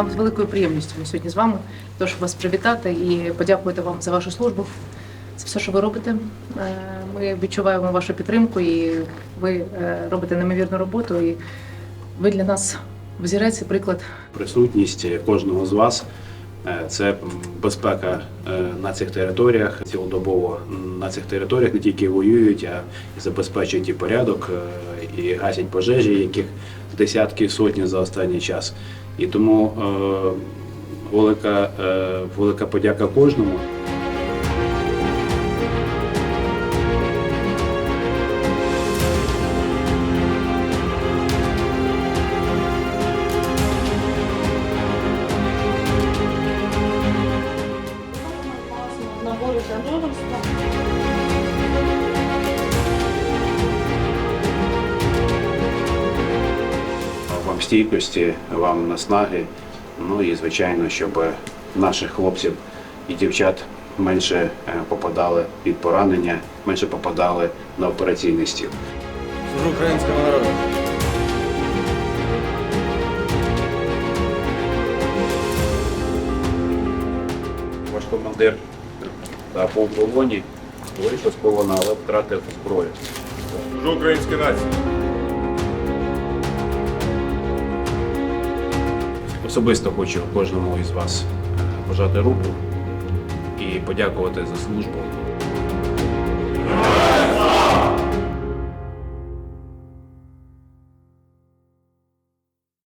Нам з великою приємністю ми сьогодні з вами, тож вас привітати і подякувати вам за вашу службу. Це все, що ви робите. Е, Ми відчуваємо вашу підтримку, і ви е, робите неймовірну роботу. І ви для нас взірець і приклад Присутність кожного з вас е, це безпека на цих територіях. Цілодобово на цих територіях не тільки воюють, а і забезпечують і порядок, і гасять пожежі, яких десятки сотні за останній час. І тому е, велика, е, велика подяка кожному. Вам стійкості, вам наснаги. Ну і звичайно, щоб наших хлопців і дівчат менше е, попадали під поранення, менше попадали на операційний стіл. Служу українському народу. Ваш командир та в полоні, вийшов з полона, але втратив зброю. Служу українській нації. Особисто хочу кожному із вас е, пожати руку і подякувати за службу.